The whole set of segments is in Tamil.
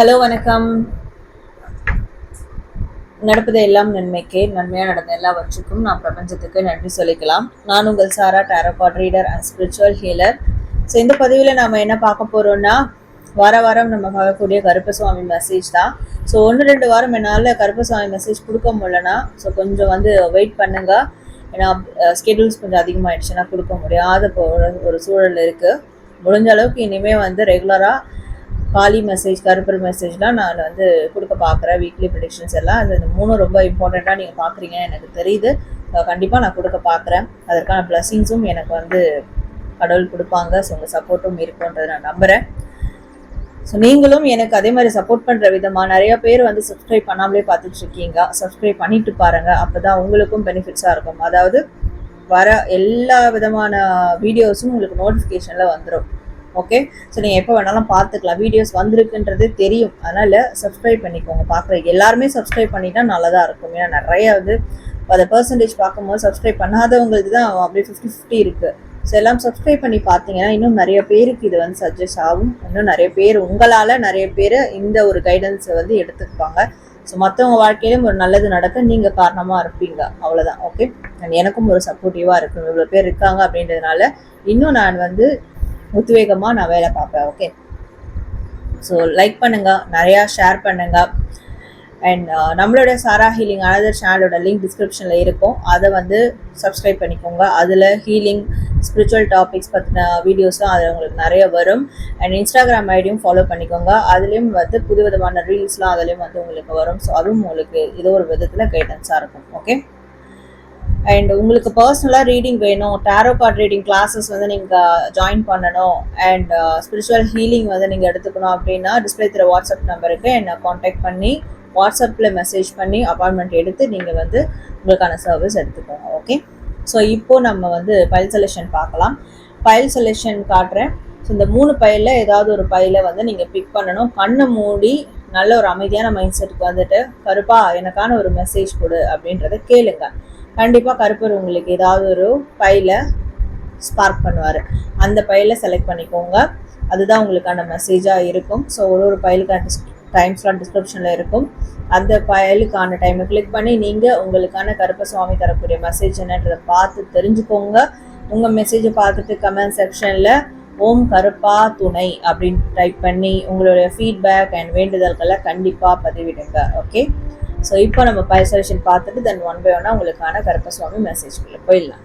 ஹலோ வணக்கம். நடப்பது எல்லாம் நன்மைக்கே நன்மையாக நடந்த எல்லாவற்றுக்கும் நான் பிரபஞ்சத்துக்கு நன்றி சொல்லிக்கலாம். நான் உங்கள் Sara tarot reader and spiritual healer so இந்த பதிவில் நாம் என்ன பார்க்க போகிறோம்னா வார வாரம் நம்ம பார்க்கக்கூடிய கருப்பசுவாமி மெசேஜ் தான். ஸோ ஒன்று ரெண்டு வாரம் என்னால் கருப்பசுவாமி மெசேஜ் கொடுக்க முடியலனா ஸோ கொஞ்சம் வந்து வெயிட் பண்ணுங்க. ஏன்னா ஸ்கெடியூல்ஸ் கொஞ்சம் அதிகமாகிடுச்சுன்னா கொடுக்க முடியாத போகிற ஒரு- ஒரு சூழல் இருக்குது முடிஞ்ச அளவுக்கு இனிமேல் வந்து ரெகுலராக காலி மெசேஜ் கருப்பர் மெசேஜ்லாம் நான் வந்து கொடுக்க பார்க்குறேன். வீக்லி ப்ரிடிக்ஷன்ஸ் எல்லாம். அது இந்த மூணும் ரொம்ப இம்பார்ட்டண்ட்டாக நீங்கள் பார்க்குறீங்க. எனக்கு தெரியுது. கண்டிப்பாக நான் கொடுக்க பார்க்குறேன். அதற்கான பிளஸ்ஸிங்ஸும் எனக்கு வந்து கடவுள் கொடுப்பாங்க. ஸோ உங்கள் சப்போர்ட்டும் இருக்குன்றதை நான் நம்புகிறேன் ஸோ நீங்களும் எனக்கு அதே மாதிரி சப்போர்ட் பண்ணுற விதமாக நிறைய பேர் வந்து சப்ஸ்கிரைப் பண்ணாமலே பார்த்துட்டு இருக்கீங்க சப்ஸ்கிரைப் பண்ணிட்டு பாருங்கள் அப்போ தான் உங்களுக்கும் பெனிஃபிட்ஸாக இருக்கும். அதாவது வர எல்லா விதமான வீடியோஸும் உங்களுக்கு நோட்டிஃபிகேஷனில் வந்துடும் ஓகே ஸோ நீங்கள் எப்போ வேணாலும் பார்த்துக்கலாம். வீடியோஸ் வந்திருக்குன்றது தெரியும். அதனால் சப்ஸ்கிரைப் பண்ணிக்கோங்க. பார்க்குற எல்லாருமே சப்ஸ்கிரைப் பண்ணிட்டா நல்லதாக இருக்கும். ஏன்னா நிறைய வந்து அதை பர்சன்டேஜ் பார்க்கும்போது சப்ஸ்கிரைப் பண்ணாதவங்களுக்கு தான் அப்படியே ஃபிஃப்டி ஃபிஃப்டி இருக்குது ஸோ எல்லாம் சப்ஸ்கிரைப் பண்ணி பார்த்தீங்கன்னா இன்னும் நிறைய பேருக்கு இது வந்து சஜஸ்ட் ஆகும். இன்னும் நிறைய பேர் உங்களால் நிறைய பேர் இந்த ஒரு கைடன்ஸை வந்து எடுத்துக்குவாங்க. ஸோ மற்றவங்க வாழ்க்கையிலும் ஒரு நல்லது நடக்க நீங்கள் காரணமாக இருப்பீங்க. அவ்வளோதான் ஓகே அண்ட் எனக்கும் ஒரு சப்போர்ட்டிவாக இருக்கும். இவ்வளோ பேர் இருக்காங்க அப்படின்றதுனால இன்னும் நான் வந்து உத்வேகமாக நான் வேலை பார்ப்பேன் ஓகே ஸோ லைக் பண்ணுங்கள் நிறையா ஷேர் பண்ணுங்கள் அண்ட் uh, நம்மளோட சாரா ஹீலிங் அனதர் சேனலோட லிங்க் டிஸ்கிரிப்ஷனில் இருக்கும். அதை வந்து சப்ஸ்கிரைப் பண்ணிக்கோங்க. அதில் ஹீலிங் ஸ்பிரிச்சுவல் டாபிக்ஸ் பற்றின வீடியோஸும் அதில் உங்களுக்கு நிறைய வரும். அண்ட் இன்ஸ்டாகிராம் ஐடியும் ஃபாலோ பண்ணிக்கோங்க. அதுலேயும் வந்து புது விதமான ரீல்ஸ்லாம் அதுலேயும் வந்து உங்களுக்கு வரும். ஸோ அதுவும் உங்களுக்கு ஏதோ ஒரு விதத்தில் கைடன்ஸாக இருக்கும் ஓகே அண்ட் உங்களுக்கு பர்சனலாக ரீடிங் வேணும். டேரோ கார்ட் ரீடிங் கிளாஸஸ் வந்து நீங்கள் ஜாயின் பண்ணணும். அண்ட் ஸ்பிரிச்சுவல் ஹீலிங் வந்து நீங்கள் எடுத்துக்கணும் அப்படின்னா டிஸ்பிளே திரு வாட்ஸ்அப் நம்பருக்கு என்னை காண்டாக்ட் பண்ணி வாட்ஸ்அப்பில் மெசேஜ் பண்ணி அப்பாயின்மெண்ட் எடுத்து நீங்கள் வந்து உங்களுக்கான சர்வீஸ் எடுத்துக்கோங்க. ஓகே ஸோ இப்போது நம்ம வந்து பைல் செலெக்ஷன் பார்க்கலாம். பயில் செலெக்ஷன் காட்டுறேன். ஸோ இந்த மூணு பைலில் ஏதாவது ஒரு பயில வந்து நீங்கள் பிக் பண்ணணும். கண்ணை மூடி நல்ல ஒரு அமைதியான மைண்ட் செட்டுக்கு வந்துட்டு கருப்பா எனக்கான ஒரு மெசேஜ் கொடு அப்படின்றத கேளுங்க. கண்டிப்பாக கருப்பர் உங்களுக்கு ஏதாவது ஒரு பையில் ஸ்பார்க் பண்ணுவார். அந்த பையில செலக்ட் பண்ணிக்கோங்க. அதுதான் உங்களுக்கான மெசேஜாக இருக்கும். ஸோ ஒரு ஒரு பைலுக்கான டைம் ஸ்லாட் டிஸ்கிரிப்ஷனில் இருக்கும். அந்த பயலுக்கான டைமை கிளிக் பண்ணி நீங்கள் உங்களுக்கான கருப்ப சுவாமி தரக்கூடிய மெசேஜ் என்னன்றதை பார்த்து தெரிஞ்சுக்கோங்க. உங்கள் மெசேஜை பார்த்துட்டு கமெண்ட் செக்ஷனில் ஓம் கருப்பா துணை அப்படின்னு டைப் பண்ணி உங்களுடைய ஃபீட்பேக் அண்ட் வேண்டுதல்களை கண்டிப்பாக பதிவிடுங்க. ஓகே ஸோ இப்போ நம்ம பைசலேஷன் பார்த்துட்டு தென் ஒன் பை ஒன்னாக உங்களுக்கான கருப்ப சுவாமி மெசேஜ்குள்ளே போயிடலாம்.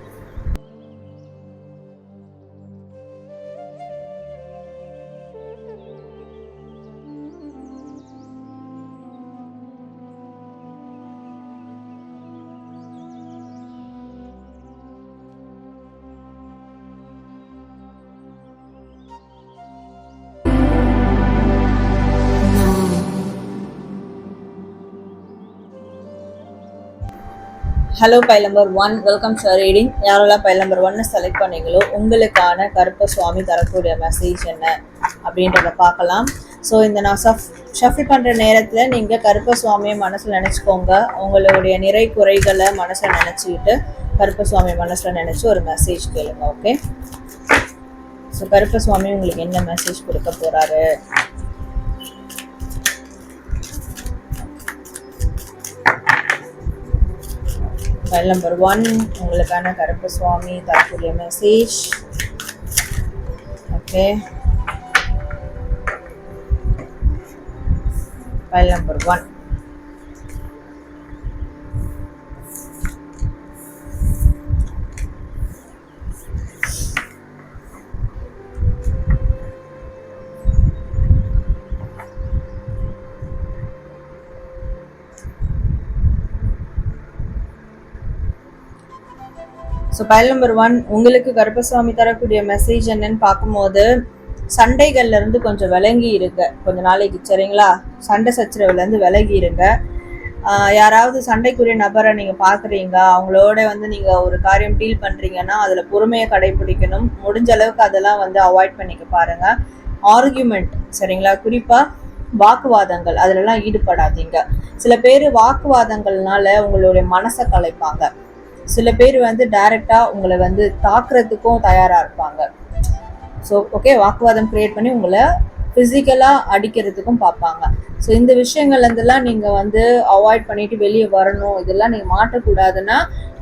Hello file number one welcome sir reading யாரெல்லாம் பை நம்பர் ஒன்னை செலக்ட் பண்ணீங்களோ உங்களுக்கான கருப்ப சுவாமி தரக்கூடிய மெசேஜ் என்ன அப்படின்றத பார்க்கலாம். ஸோ இந்த நான் சஃப் ஷஃபில் பண்ணுற நேரத்தில் நீங்கள் கருப்ப சுவாமியை மனசில் நினச்சிக்கோங்க. உங்களுடைய நிறை குறைகளை மனசில் நினச்சிக்கிட்டு கருப்ப சுவாமி மனசில் நினச்சி ஒரு மெசேஜ் கேளுங்க ஓகே ஸோ கருப்ப சுவாமி உங்களுக்கு என்ன மெசேஜ் கொடுக்க போகிறாரு ஃபைல் நம்பர் ஒன் உங்களுக்கான கருப்பு சுவாமி தரக்கூடிய message okay file number one so file number one உங்களுக்கு கருப்பசாமி தரக்கூடிய மெசேஜ் என்னன்னு பார்க்கும்போது சண்டைகள்ல இருந்து கொஞ்சம் விலகி இருங்க. கொஞ்ச நாளைக்கு சரிங்களா? சண்டை சச்சரவுல இருந்து விலகி இருங்க. யாராவது சண்டைக்குரிய நபரை நீங்க பாக்குறீங்க அவங்களோட வந்து நீங்க ஒரு காரியம் டீல் பண்றீங்கன்னா அதுல பொறுமையை கடைபிடிக்கணும். முடிஞ்ச அளவுக்கு அதெல்லாம் வந்து அவாய்ட் பண்ணிக்க பாருங்க. ஆர்கியூமெண்ட் சரிங்களா? குறிப்பா வாக்குவாதங்கள் அதுலலாம் ஈடுபடாதீங்க. சில பேர் வாக்குவாதங்கள்னால உங்களுடைய மனசை கலைப்பாங்க. சில பேர் வந்து டைரெக்டாக உங்களை வந்து தாக்குறதுக்கும் தயாராக இருப்பாங்க. ஸோ ஓகே வாக்குவாதம் க்ரியேட் பண்ணி உங்களை ஃபிசிக்கலாக அடிக்கிறதுக்கும் பார்ப்பாங்க. ஸோ இந்த விஷயங்கள்லேருந்துலாம் நீங்கள் வந்து அவாய்ட் பண்ணிட்டு வெளியே வரணும். இதெல்லாம் நீங்கள் மாட்டக்கூடாதுன்னா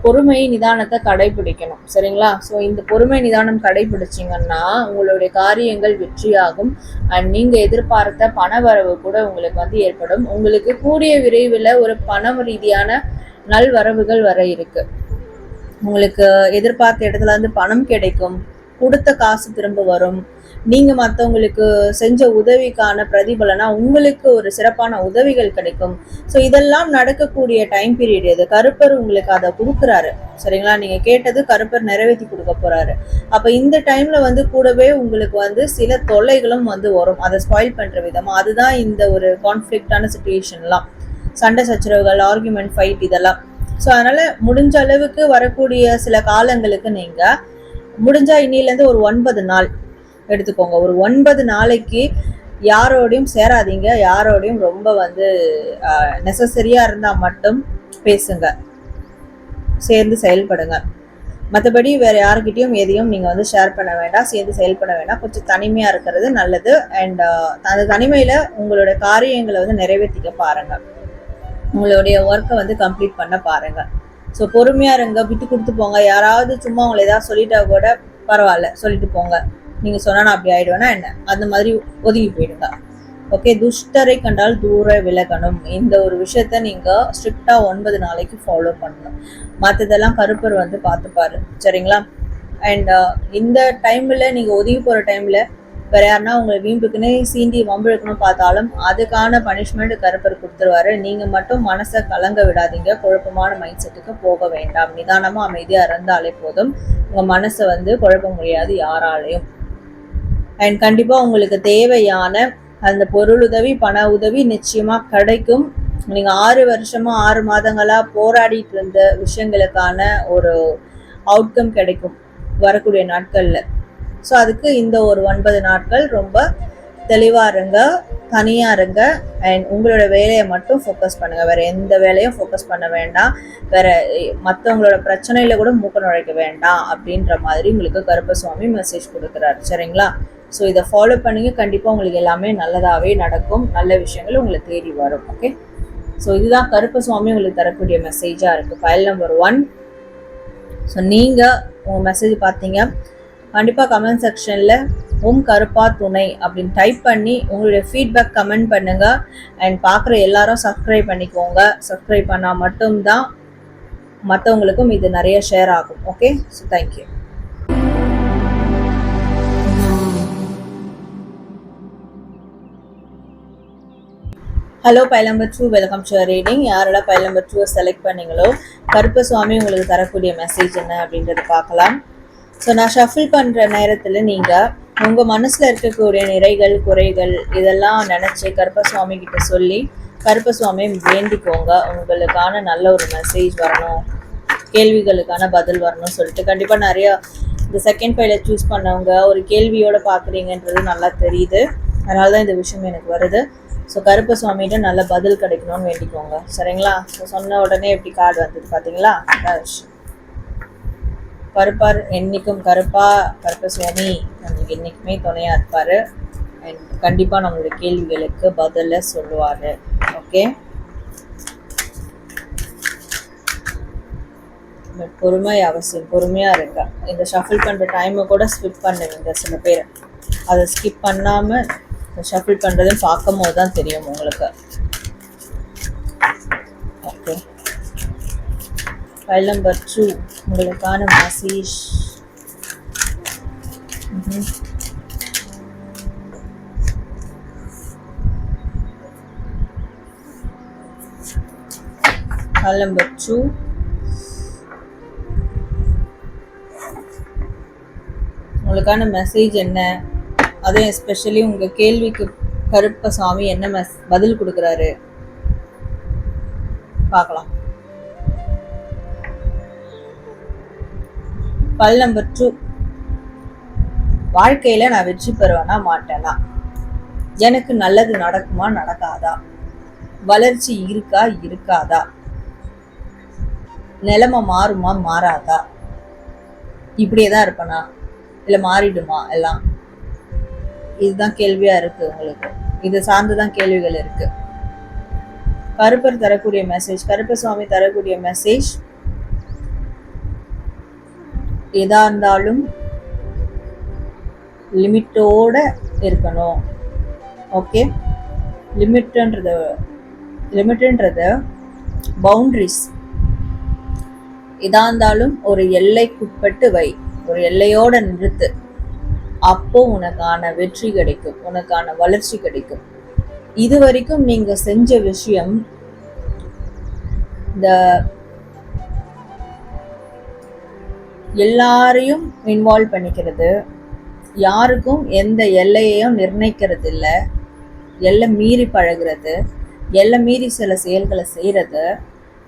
பொறுமை நிதானத்தை கடைபிடிக்கணும். சரிங்களா? ஸோ இந்த பொறுமை நிதானம் கடைபிடிச்சிங்கன்னா உங்களுடைய காரியங்கள் வெற்றியாகும். அண்ட் நீங்கள் எதிர்பார்த்த பணவரவு கூட உங்களுக்கு வந்து ஏற்படும். உங்களுக்கு கூடிய விரைவில் ஒரு பணம் ரீதியான நல்வரவுகள் வர இருக்குது உங்களுக்கு எதிர்பார்த்த இடத்துல இருந்து பணம் கிடைக்கும் கொடுத்த காசு திரும்ப வரும். நீங்க மற்றவங்களுக்கு செஞ்ச உதவிக்கான பிரதிபலனா உங்களுக்கு ஒரு சிறப்பான உதவிகள் கிடைக்கும். ஸோ இதெல்லாம் நடக்கக்கூடிய டைம் பீரியட் இது. கருப்பர் உங்களுக்கு அதை கொடுக்குறாரு. சரிங்களா? நீங்க கேட்டது கருப்பர் நிறைவேற்றி கொடுக்க போறாரு. அப்ப இந்த டைம்ல வந்து கூடவே உங்களுக்கு வந்து சில தொல்லைகளும் வந்து வரும். அதை ஸ்பாயில் பண்ற விதமா. அதுதான் இந்த ஒரு கான்ஃபிளிக்டான சுச்சுவேஷன்லாம் சண்டை சச்சரவுகள் ஆர்குமெண்ட் ஃபைட் இதெல்லாம். ஸோ அதனால் முடிஞ்ச அளவுக்கு வரக்கூடிய சில காலங்களுக்கு நீங்கள் முடிஞ்சால் இன்னிலேருந்து ஒரு ஒன்பது நாள் எடுத்துக்கோங்க. ஒரு ஒன்பது நாளைக்கு யாரோடையும் சேராதீங்க. யாரோடையும் ரொம்ப வந்து நெசசரியாக இருந்தால் மட்டும் பேசுங்க. சேர்ந்து செயல்படுங்க. மற்றபடி வேறு யாருக்கிட்டையும் எதையும் நீங்கள் வந்து ஷேர் பண்ண வேண்டாம். சேர்ந்து செயல்பட வேண்டாம். கொஞ்சம் தனிமையாக இருக்கிறது நல்லது. அண்ட் அந்த தனிமையில் உங்களோட காரியங்களை வந்து நிறைவேற்றிக்க பாருங்கள் உங்களுடைய ஒர்க்கை வந்து கம்ப்ளீட் பண்ண பாருங்கள் ஸோ பொறுமையாக இருங்க விட்டு கொடுத்து போங்க. யாராவது சும்மா உங்களை ஏதாவது சொல்லிட்டா கூட பரவாயில்ல சொல்லிட்டு போங்க. நீங்கள் சொன்னால் நான் அப்படி ஆகிடுவேன்னா என்ன? அந்த மாதிரி ஒதுங்கி போயிடுங்க. ஓகே துஷ்டரை கண்டால் தூர விலகணும். இந்த ஒரு விஷயத்த நீங்கள் ஸ்ட்ரிக்டாக ஒன்பது நாளைக்கு ஃபாலோ பண்ணணும். மற்றதெல்லாம் கருப்பர் வந்து பார்த்துப்பாரு. சரிங்களா? அண்ட் uh, இந்த டைமில் நீங்கள் ஒதுங்கி போகிற டைமில் வேற யாருன்னா உங்களை வீம்புக்குன்னு சீண்டி வம்பிழுக்கணும் பார்த்தாலும் அதுக்கான பனிஷ்மெண்ட் கருப்பர் கொடுத்துருவாரு. நீங்க மட்டும் மனசை கலங்க விடாதீங்க. குழப்பமான மைண்ட் செட்டுக்கு போக வேண்டாம். நிதானமா அமைதியா இருந்தாலே போதும். உங்க மனசை வந்து குழப்ப முடியாது யாராலையும். அண்ட் கண்டிப்பா உங்களுக்கு தேவையான அந்த பொருளுதவி பண உதவி நிச்சயமா கிடைக்கும். நீங்க ஆறு வருஷமா ஆறு மாதங்களா போராடிட்டு இருந்த விஷயங்களுக்கான ஒரு அவுட்கம் கிடைக்கும். வரக்கூடிய நாட்கள்ல. ஸோ அதுக்கு இந்த ஒரு ஒன்பது நாட்கள் ரொம்ப தெளிவாக இருங்க தனியாக இருங்க அண்ட் உங்களோட வேலையை மட்டும் ஃபோக்கஸ் பண்ணுங்கள் வேறு எந்த வேலையும் ஃபோக்கஸ் பண்ண வேண்டாம். வேறு மற்றவங்களோட பிரச்சனையில் கூட மூக்க நுழைக்க வேண்டாம் அப்படின்ற மாதிரி உங்களுக்கு கருப்பசுவாமி மெசேஜ் கொடுக்குறாரு. சரிங்களா? ஸோ இதை ஃபாலோ பண்ணிங்க. கண்டிப்பாக உங்களுக்கு எல்லாமே நல்லதாகவே நடக்கும். நல்ல விஷயங்கள் உங்களை தேடி வரும். ஓகே ஸோ இதுதான் கருப்பசுவாமி உங்களுக்கு தரக்கூடிய மெசேஜாக இருக்குது ஃபைல் நம்பர் ஒன் ஸோ நீங்கள் உங்கள் மெசேஜ் பார்த்தீங்க. கண்டிப்பாக கமெண்ட் செக்ஷனில் உம் கருப்பா துணை அப்படின்னு டைப் பண்ணி உங்களுடைய ஃபீட்பேக் கமெண்ட் பண்ணுங்க. அண்ட் பார்க்குற எல்லாரும் சப்ஸ்கிரைப் பண்ணிக்கோங்க. சப்ஸ்கிரைப் பண்ணால் மட்டும்தான் மற்றவங்களுக்கும் இது நிறைய ஷேர் ஆகும். Okay so thank you hello file number two welcome to reading யாரெல்லாம் பைல் நம்பர் டூவை செலக்ட் பண்ணீங்களோ கருப்ப சுவாமி உங்களுக்கு தரக்கூடிய மெசேஜ் என்ன அப்படின்றத பார்க்கலாம். ஸோ நான் ஷஃபில் பண்ணுற நேரத்தில் நீங்கள் உங்கள் மனசில் இருக்கக்கூடிய நிறைகள் குறைகள் இதெல்லாம் நினச்சி கருப்பசுவாமி கிட்ட சொல்லி கருப்பசுவாமி வேண்டிக்கோங்க. உங்களுக்கான நல்ல ஒரு மெசேஜ் வரணும். கேள்விகளுக்கான பதில் வரணும்னு சொல்லிட்டு கண்டிப்பாக நிறையா இந்த செகண்ட் பையில சூஸ் பண்ணவங்க ஒரு கேள்வியோடு பார்க்குறீங்கன்றது நல்லா தெரியுது. அதனால தான் இந்த விஷயம் எனக்கு வருது. ஸோ கருப்பு சுவாமிகிட்ட நல்ல பதில் கிடைக்கணும்னு வேண்டிக்கோங்க. சரிங்களா? ஸோ சொன்ன உடனே எப்படி கார்டு வந்தது பார்த்தீங்களா நல்ல விஷயம் கருப்பார் என்றைக்கும் கருப்பா கருப்ப சுவாமி நம்மளுக்கு என்றைக்குமே துணையாக இருப்பார். அண்ட் கண்டிப்பாக நம்மளுடைய கேள்விகளுக்கு பதிலை சொல்லுவார். ஓகே பொறுமை அவசியம் பொறுமையாக இருங்க. இந்த ஷஃபில் பண்ணுற டைமை கூட ஸ்கிப் பண்ணுவீங்க சில பேர். அதை ஸ்கிப் பண்ணாமல் இந்த ஷஃபில் பண்றதையும் பார்க்கும் போது தான் தெரியும் உங்களுக்கு. ஓகே ஃபைல் நம்பர் டூ உங்களுக்கான மெசேஜ் ஃபைல் நம்பர் டூ உங்களுக்கான மெசேஜ் என்ன? அதுவும் எஸ்பெஷலி உங்கள் கேள்விக்கு கருப்பசாமி என்ன மெஸ் பதில் கொடுக்குறாரு. பார்க்கலாம். பல் நம்பர் டூ வாழ்க்கையில நான் வெற்றி பெறுவேனா மாட்டேனா? எனக்கு நல்லது நடக்குமா நடக்காதா? வளர்ச்சி இருக்கா இருக்காதா? நிலைமை மாறுமா மாறாதா? இப்படியே தான் இருப்பனா? இல்லை மாறிடுமா எல்லாம்? இதுதான் கேள்வியா இருக்கு உங்களுக்கு. இது சார்ந்துதான் கேள்விகள் இருக்கு. கருப்பர் தரக்கூடிய மெசேஜ் கருப்பர் சுவாமி தரக்கூடிய மெசேஜ் எதாக இருந்தாலும் லிமிட்டோட இருக்கணும். ஓகே? லிமிட்ன்றது லிமிட்ன்றது பவுண்ட்ரிஸ் எதாக இருந்தாலும் ஒரு எல்லைக்குட்பட்டு வை. ஒரு எல்லையோட நிறுத்து. அப்போ உனக்கான வெற்றி கிடைக்கும். உனக்கான வளர்ச்சி கிடைக்கும். இது வரைக்கும் நீங்கள் செஞ்ச விஷயம் இந்த எல்லாரையும் இன்வால்வ் பண்ணிக்கிறது. யாருக்கும் எந்த எல்லையையும் நிர்ணயிக்கிறது இல்லை. எல்லை மீறி பழகுறது எல்லை மீறி சில செயல்களை செய்கிறது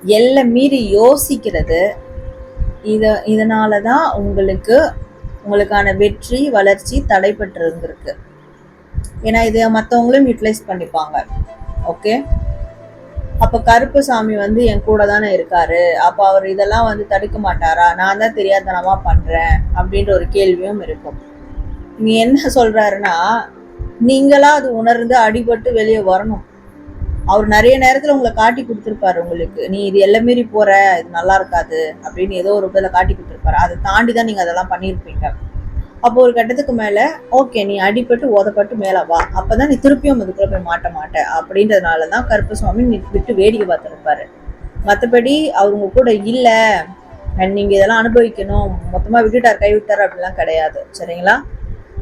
எல்லை மீறி யோசிக்கிறது. இதை இதனால தான் உங்களுக்கு உங்களுக்கான வெற்றி வளர்ச்சி தடைபட்டு இருந்திருக்கு ஏன்னா இதை மற்றவங்களும் யூட்டிலைஸ் பண்ணிப்பாங்க. ஓகே அப்போ கருப்பு சாமி வந்து என் கூட தானே இருக்காரு. அப்போ அவர் இதெல்லாம் வந்து தடுக்க மாட்டாரா? நான் தான் தெரியாதனமா பண்ணுறேன் அப்படின்ற ஒரு கேள்வியும் இருக்கும். நீ என்ன சொல்கிறாருன்னா நீங்களா அது உணர்ந்து அடிபட்டு வெளியே வரணும். அவர் நிறைய நேரத்தில் உங்களை காட்டி கொடுத்துருப்பாரு உங்களுக்கு. நீ இது எல்லாம் மீறி போகிற இது நல்லா இருக்காது அப்படின்னு ஏதோ ஒரு இதில் காட்டி கொடுத்துருப்பாரு. அதை தாண்டி தான் நீங்கள் அதெல்லாம் பண்ணியிருப்பீங்க. அப்போ ஒரு கட்டத்துக்கு மேல ஓகே நீ அடிபட்டு ஓதப்பட்டு மேலே வா. அப்பதான் நீ திருப்பியும் அதுக்குள்ள போய் மாட்ட மாட்ட. அப்படின்றதுனால தான் கருப்பு சுவாமி நீ விட்டு வேடிக்கை பார்த்துருப்பாரு. மற்றபடி அவங்க கூட இல்லை நீங்கள் இதெல்லாம் அனுபவிக்கணும் மொத்தமாக விட்டுட்டார் கை விட்டார் அப்படிலாம் கிடையாது. சரிங்களா?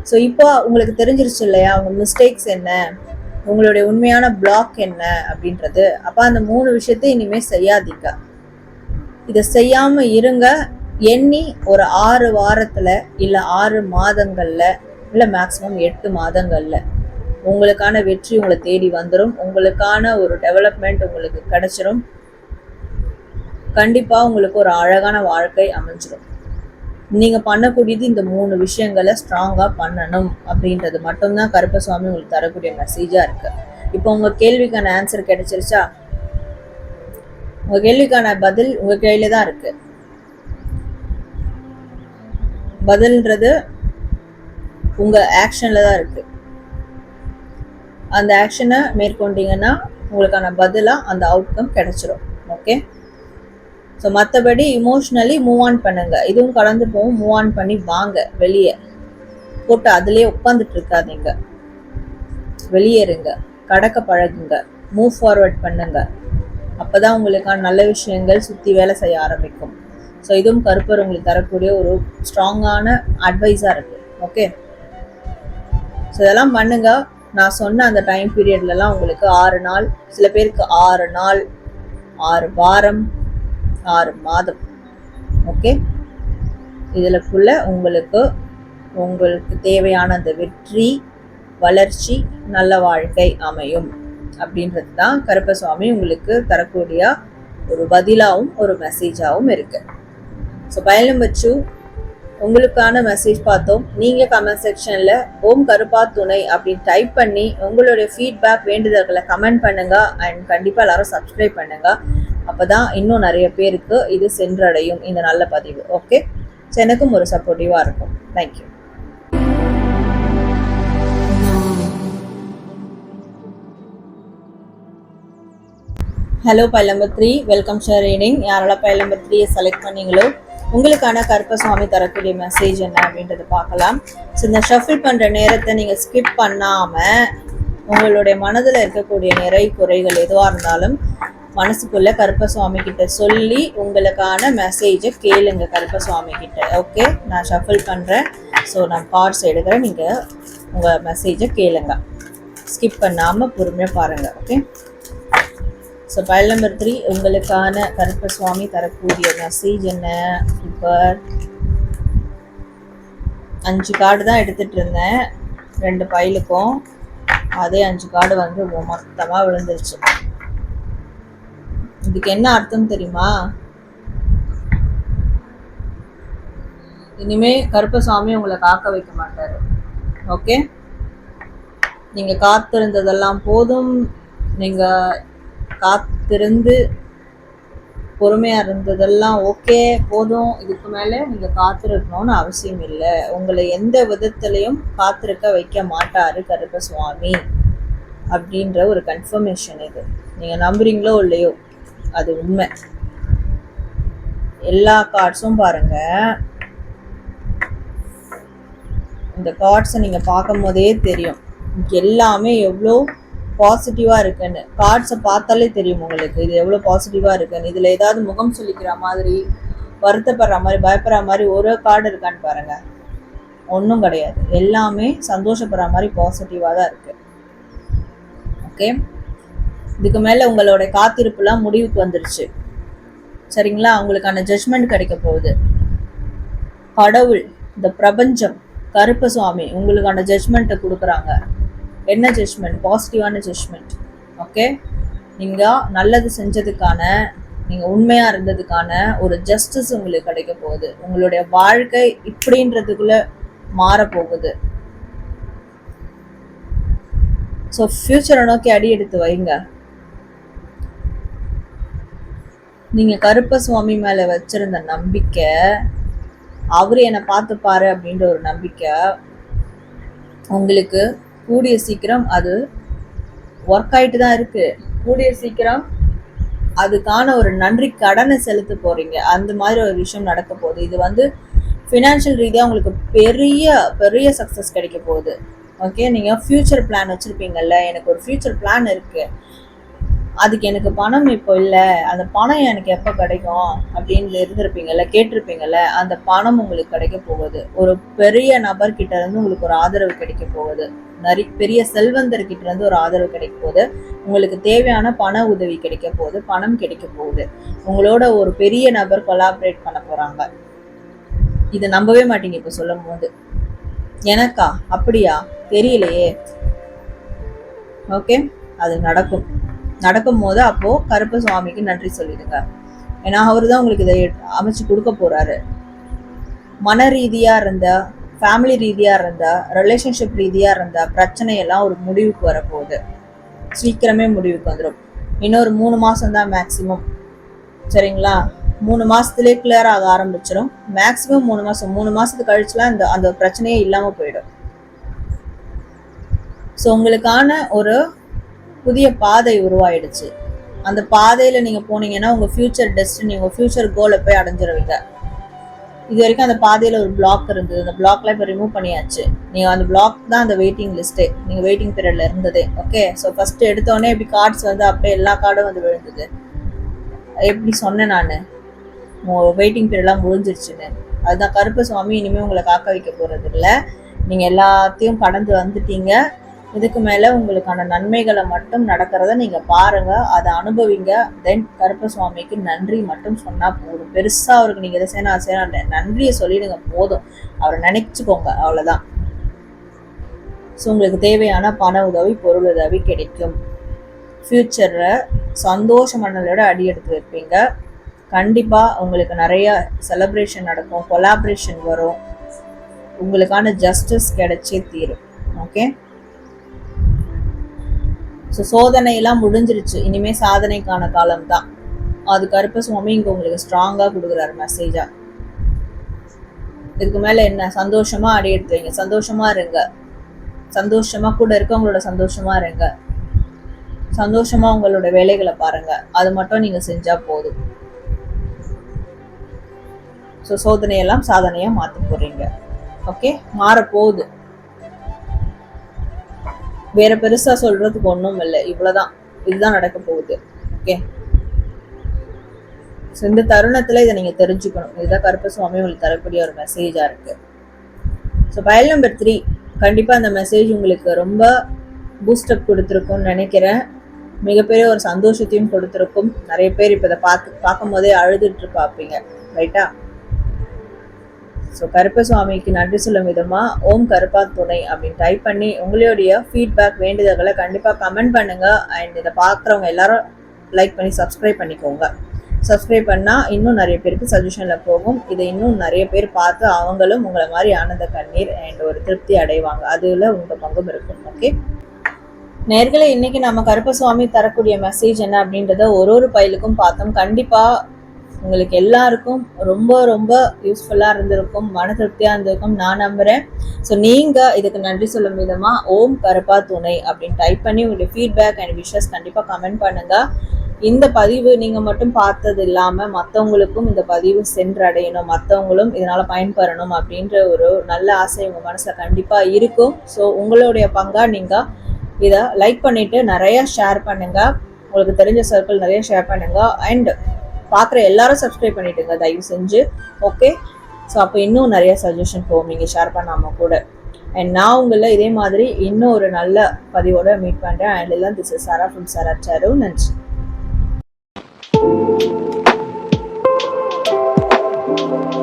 ஸோ இப்போ உங்களுக்கு தெரிஞ்சிருச்சு இல்லையா? உங்கள் மிஸ்டேக்ஸ் என்ன? உங்களுடைய உண்மையான பிளாக் என்ன? அப்படின்றது. அப்போ அந்த மூணு விஷயத்தை இனிமேல் செய்யாதீங்க. இதை செய்யாமல் இருங்க. எண்ணி ஒரு ஆறு வாரத்தில் இல்லை ஆறு மாதங்களில் இல்லை மேக்ஸிமம் எட்டு மாதங்களில் உங்களுக்கான வெற்றி உங்களை தேடி வந்துடும் உங்களுக்கான ஒரு டெவலப்மெண்ட் உங்களுக்கு கிடைச்சிரும். கண்டிப்பாக உங்களுக்கு ஒரு அழகான வாழ்க்கை அமைஞ்சிடும் நீங்கள் பண்ணக்கூடியது இந்த மூணு விஷயங்களை ஸ்ட்ராங்காக பண்ணணும் அப்படின்றது மட்டும்தான் கருப்பசாமி உங்களுக்கு தரக்கூடிய மெசேஜாக இருக்குது இப்போ உங்கள் கேள்விக்கான ஆன்சர் கிடைச்சிருச்சா? உங்கள் கேள்விக்கான பதில் உங்கள் கையில தான் இருக்குது பதில்ன்றது உங்கள் ஆக்ஷனில் தான் இருக்குது அந்த ஆக்ஷனை மேற்கொண்டீங்கன்னா உங்களுக்கான பதிலாக அந்த அவுட்கம் கிடைச்சிரும். ஓகே ஸோ மற்றபடி இமோஷ்னலி மூவ் ஆன் பண்ணுங்க. இதுவும் கடந்து போகும். மூவ் ஆன் பண்ணி வாங்க. வெளியே. போட்டு அதுலேயே உட்காந்துட்டு இருக்காதீங்க. வெளியேறுங்க கடக்க பழகுங்க. மூவ் ஃபார்வர்ட் பண்ணுங்க. அப்பதான் உங்களுக்கான நல்ல விஷயங்கள் சுற்றி வேலை செய்ய ஆரம்பிக்கும். ஸோ இதுவும் கருப்பர் உங்களுக்கு தரக்கூடிய ஒரு ஸ்ட்ராங்கான அட்வைஸாக இருக்குது ஓகே ஸோ இதெல்லாம் பண்ணுங்க. நான் சொன்ன அந்த டைம் பீரியட்லலாம் உங்களுக்கு ஆறு நாள் சில பேருக்கு ஆறு நாள் ஆறு வாரம் ஆறு மாதம். ஓகே இதுலக்குள்ள உங்களுக்கு உங்களுக்கு தேவையான அந்த வெற்றி வளர்ச்சி நல்ல வாழ்க்கை அமையும். அப்படின்றது தான் கருப்பசுவாமி உங்களுக்கு தரக்கூடிய ஒரு பதிலாகவும் ஒரு மெசேஜாகவும் இருக்குது ஸோ பயணம் டூ உங்களுக்கான மெசேஜ் பார்த்தோம். நீங்கள் கமெண்ட் செக்ஷனில் ஓம் கருப்பா துணை அப்படின்னு டைப் பண்ணி உங்களுடைய ஃபீட்பேக் வேண்டுதல்களை கமெண்ட் பண்ணுங்கள் அண்ட் கண்டிப்பாக எல்லாரும் சப்ஸ்கிரைப் அப்போ தான் இன்னும் நிறைய பேருக்கு இது சென்றடையும். இந்த நல்ல பதிவு. ஓகே ஸோ எனக்கும் ஒரு சப்போர்ட்டிவாக இருக்கும். Thank you hello file number three welcome share reading யாரெல்லாம் பைல் நம்பர் த்ரீயை செலக்ட் பண்ணீங்களோ உங்களுக்கான கருப்பசுவாமி தரக்கூடிய மெசேஜ் என்ன அப்படின்றத பார்க்கலாம். ஸோ இந்த ஷஃபில் பண்ணுற நேரத்தை நீங்கள் ஸ்கிப் பண்ணாமல் உங்களுடைய மனதில் இருக்கக்கூடிய நிறை குறைகள் எதுவாக இருந்தாலும் மனசுக்குள்ள கருப்பசுவாமி கிட்ட சொல்லி உங்களுக்கான மெசேஜை கேளுங்க கருப்பசுவாமி கிட்ட. ஓகே நான் ஷஃபில் பண்ணுறேன் ஸோ நான் கார்ட்ஸ் எடுக்கிறேன். நீங்கள் உங்கள் மெசேஜை கேளுங்க. ஸ்கிப் பண்ணாமல் பொறுமையாக பாருங்கள் okay so file number three உங்களுக்கான கருப்ப சுவாமி தரக்கூடிய மெசேஜ் என்ன? இப்போ அஞ்சு கார்டு தான் எடுத்துட்டு இருந்தேன். ரெண்டு பைலுக்கும் அதே அஞ்சு கார்டு வந்து மொத்தமாக விழுந்துருச்சு. இதுக்கு என்ன அர்த்தம் தெரியுமா? இனிமே கருப்பசாமி உங்களை காக்க வைக்க மாட்டாரு. ஓகே நீங்க காத்திருந்ததெல்லாம் போதும். நீங்க காத்திருந்து பொறுமையாக இருந்ததெல்லாம் ஓகே போதும். இதுக்கு மேலே நீங்கள் காத்திருக்கணும்னு அவசியம் இல்லை. உங்களை எந்த விதத்துலேயும் காத்திருக்க வைக்க மாட்டாரு கருப்ப சுவாமி அப்படின்ற ஒரு கன்ஃபர்மேஷன் இது. நீங்கள் நம்புறீங்களோ இல்லையோ அது உண்மை. எல்லா கார்ட்ஸும் பாருங்க. இந்த கார்ட்ஸை நீங்கள் பார்க்கும் போதே தெரியும். எல்லாமே எவ்வளோ பாசிட்டிவாக இருக்குன்னு. கார்ட்ஸை பார்த்தாலே தெரியும் உங்களுக்கு. இது எவ்வளோ பாசிட்டிவா இருக்குன்னு. இதுல ஏதாவது முகம் சொல்லிக்கிற மாதிரி வருத்தப்படுற மாதிரி பயப்படுற மாதிரி ஒரு கார்டு இருக்கான்னு பாருங்க. ஒன்றும் கிடையாது. எல்லாமே சந்தோஷப்படுற மாதிரி பாசிட்டிவாக தான் இருக்கு. ஓகே இதுக்கு மேலே உங்களோட காத்திருப்புலாம் முடிவுக்கு வந்துருச்சு. சரிங்களா? உங்களுக்கான ஜட்ஜ்மெண்ட் கிடைக்க போகுது. கடவுள் இந்த பிரபஞ்சம் கருப்ப சுவாமி உங்களுக்கான ஜட்ஜ்மெண்ட்டை கொடுக்குறாங்க. என்ன ஜட்மெண்ட் பாசிட்டிவான ஜட்மெண்ட் ஓகே நீங்கள் நல்லது செஞ்சதுக்கான நீங்கள் உண்மையாக இருந்ததுக்கான ஒரு ஜஸ்டிஸ் உங்களுக்கு கிடைக்க போகுது. உங்களுடைய வாழ்க்கை இப்படின்றதுக்குள்ளே மாறப்போகுது. ஸோ ஃப்யூச்சரை நோக்கி அடி எடுத்து வைங்க. நீங்கள் கருப்ப சுவாமி மேலே வச்சிருந்த நம்பிக்கை அவர் என்னை பார்த்துப்பாரு அப்படின்ற ஒரு நம்பிக்கை உங்களுக்கு கூடிய சீக்கிரம் அது ஒர்க் ஆகிட்டு தான் இருக்குது கூடிய சீக்கிரம் அதுக்கான ஒரு நன்றி கடனை செலுத்த போகிறீங்க அந்த மாதிரி ஒரு விஷயம் நடக்க போகுது. இது வந்து ஃபினான்ஷியல் ரீதியாக உங்களுக்கு பெரிய பெரிய சக்ஸஸ் கிடைக்க போகுது. ஓகே நீங்கள் ஃப்யூச்சர் பிளான் வச்சுருப்பீங்கல்ல? எனக்கு ஒரு ஃப்யூச்சர் பிளான் இருக்குது அதுக்கு எனக்கு பணம் இப்போ இல்லை. அந்த பணம் எனக்கு எப்போ கிடைக்கும் அப்படின்னு இருந்திருப்பீங்கல்ல கேட்டிருப்பீங்கல்ல அந்த பணம் உங்களுக்கு கிடைக்க போகுது. ஒரு பெரிய நபர்கிட்ட இருந்து உங்களுக்கு ஒரு ஆதரவு கிடைக்க போகுது. நிறைய பெரிய செல்வந்தர்கிட்ட இருந்து ஒரு ஆதரவு கிடைக்க போகுது. உங்களுக்கு தேவையான பண உதவி கிடைக்க போகுது பணம் கிடைக்க போகுது. உங்களோட ஒரு பெரிய நபர் கொலாபரேட் பண்ண போகிறாங்க இதை நம்பவே மாட்டீங்க இப்போ சொல்லும் போது எனக்கா? அப்படியா? தெரியலையே. ஓகே? அது நடக்கும். நடக்கும் போது அப்போ கருப்ப சுவாமிக்கு நன்றி சொல்லிடுங்க. ஏன்னா அவர் தான் உங்களுக்கு இதை அமைச்சு கொடுக்க போறாரு. மன ரீதியா இருந்த ஃபேமிலி ரீதியா இருந்தா ரிலேஷன்ஷிப் ரீதியா இருந்தா பிரச்சனை எல்லாம் ஒரு முடிவுக்கு வரப்போகுது. சீக்கிரமே முடிவுக்கு வந்துடும் இன்னொரு மூணு மாசம் தான் மேக்சிமம் சரிங்களா? மூணு மாசத்துலேயே கிளியர் ஆக ஆரம்பிச்சிடும் மேக்சிமம் மூணு மாசம். மூணு மாசத்துக்கு கழிச்சுலாம் இந்த அந்த பிரச்சனையே இல்லாம போயிடும். ஸோ உங்களுக்கான ஒரு புதிய பாதை உருவாயிடுச்சு. அந்த பாதையில நீங்க போனீங்கன்னா உங்க ஃபியூச்சர் டெஸ்டினி உங்க ஃபியூச்சர் கோலை போய் அடைஞ்சிருவீங்க. இது வரைக்கும் அந்த பாதையில ஒரு பிளாக் இருந்தது. அந்த பிளாக்ல இப்போ ரிமூவ் பண்ணியாச்சு. நீங்க அந்த பிளாக் தான் அந்த வெயிட்டிங் லிஸ்ட்டே நீங்க வெயிட்டிங் பீரியட்ல இருந்ததே. ஓகே ஸோ ஃபர்ஸ்ட் எடுத்தோடனே இப்படி கார்ட்ஸ் வந்து அப்படியே எல்லா கார்டும் வந்து விழுந்தது? எப்படி சொன்னேன் நான்? வெயிட்டிங் பீரியட்லாம் முடிஞ்சிருச்சுன்னு. அதுதான் கருப்பு சுவாமி இனிமேல் உங்களை காக்க வைக்க போறது இல்லை நீங்கள் எல்லாத்தையும் கடந்து வந்துட்டீங்க. இதுக்கு மேலே உங்களுக்கான நன்மைகளை மட்டும் நடக்கிறத நீங்கள் பாருங்கள் அதை அனுபவிங்க. தென் கருப்ப சுவாமிக்கு நன்றி மட்டும் சொன்னால் போதும். பெருசாக அவருக்கு நீங்கள் எதை செய்யணும் செய்யணும் நன்றியை சொல்லிடுங்க போதும். அவரை நினைச்சுக்கோங்க அவ்வளோதான் ஸோ உங்களுக்கு தேவையான பண உதவி பொருள் உதவி கிடைக்கும். ஃப்யூச்சரில் சந்தோஷ மன்னலோட அடி எடுத்து வைப்பீங்க. கண்டிப்பாக உங்களுக்கு நிறைய செலப்ரேஷன் நடக்கும் கொலாபரேஷன் வரும். உங்களுக்கான ஜஸ்டிஸ் கிடைச்சே தீரும். ஓகே ஸோ சோதனையெல்லாம் முடிஞ்சிருச்சு. இனிமேல் சாதனைக்கான காலம் தான் அது கருப்ப சுவாமி இங்கே உங்களுக்கு ஸ்ட்ராங்காக கொடுக்குறாரு மெசேஜாக இதுக்கு மேலே என்ன? சந்தோஷமாக அடி எடுத்து சந்தோஷமாக இருங்க. சந்தோஷமாக கூட இருக்கவங்களோட சந்தோஷமாக இருங்க. சந்தோஷமாக உங்களோட வேலைகளை பாருங்கள் அது மட்டும் நீங்கள் செஞ்சால் போதும். ஸோ சோதனையெல்லாம் சாதனையாக மாற்ற போகிறீங்க ஓகே மாற போகுது வேற பெருசா சொல்றதுக்கு ஒன்றும் இல்லை. இவ்வளவுதான். இதுதான் நடக்க போகுது. ஓகே ஸோ இந்த தருணத்துல இதை நீங்க தெரிஞ்சுக்கணும். இதுதான் கருப்ப சுவாமி உங்களுக்கு தரக்கூடிய ஒரு மெசேஜா இருக்கு. ஸோ பயல் நம்பர் த்ரீ கண்டிப்பா அந்த மெசேஜ் உங்களுக்கு ரொம்ப பூஸ்டப் கொடுத்துருக்கும்னு நினைக்கிறேன். மிகப்பெரிய ஒரு சந்தோஷத்தையும் கொடுத்துருக்கும். நிறைய பேர் இப்போ இதை பார்த்து பார்க்கும் போதே அழுதுட்டு பார்ப்பீங்க ரைட்டா ஸோ கருப்ப சுவாமிக்கு நன்றி சொல்லும் விதமாக ஓம் கருப்பா துணை அப்படின்னு டைப் பண்ணி உங்களுடைய ஃபீட்பேக் வேண்டுதல்களை கண்டிப்பாக கமெண்ட் பண்ணுங்கள் அண்ட் இதை பார்க்குறவங்க எல்லாரும் லைக் பண்ணி சப்ஸ்கிரைப் பண்ணிக்கோங்க. சப்ஸ்கிரைப் பண்ணால் இன்னும் நிறைய பேருக்கு சஜஷனில் போகும். இதை இன்னும் நிறைய பேர் பார்த்து அவங்களும் உங்களை மாதிரி ஆனந்த கண்ணீர் அண்ட் ஒரு திருப்தி அடைவாங்க. அதில் உங்கள் பங்கும் இருக்கும். ஓகே நேர்களை இன்னைக்கு நம்ம கருப்ப சுவாமி தரக்கூடிய மெசேஜ் என்ன அப்படின்றத ஒரு ஒரு பயிலுக்கும் பார்த்தோம். கண்டிப்பாக உங்களுக்கு எல்லாருக்கும் ரொம்ப ரொம்ப யூஸ்ஃபுல்லாக இருந்திருக்கும். மன திருப்தியாக இருந்திருக்கும். நான் நம்புகிறேன் ஸோ நீங்கள் இதுக்கு நன்றி சொல்லும் விதமாக ஓம் கருப்பா துணை அப்படின்னு டைப் பண்ணி உங்களுடைய ஃபீட்பேக் அண்ட் விஷஸ் கண்டிப்பாக கமெண்ட் பண்ணுங்கள் இந்த பதிவு நீங்கள் மட்டும் பார்த்தது இல்லாமல் மற்றவங்களுக்கும் இந்த பதிவு சென்றடையணும். மற்றவங்களும் இதனால் பயன்பெறணும் அப்படின்ற ஒரு நல்ல ஆசை உங்கள் மனசில் கண்டிப்பாக இருக்கும். ஸோ உங்களுடைய பங்காக நீங்கள் இதை லைக் பண்ணிவிட்டு நிறையா ஷேர் பண்ணுங்கள் உங்களுக்கு தெரிஞ்ச சர்க்கிள் நிறைய ஷேர் பண்ணுங்கள் அண்ட் பார்க்குற எல்லாரும் சப்ஸ்கிரைப் பண்ணிட்டுங்க தயவு செஞ்சு. ஓகே ஸோ அப்போ இன்னும் நிறைய சஜஷன் போகும். நீங்கள் ஷேர் பண்ணாமல் கூட. அண்ட் நான் உங்களை இதே மாதிரி இன்னும் ஒரு நல்ல பதிவோடு மீட் பண்ணுறேன் அண்ட் எல்லாம் this is Sara from Sara Saru நன்றி. thank you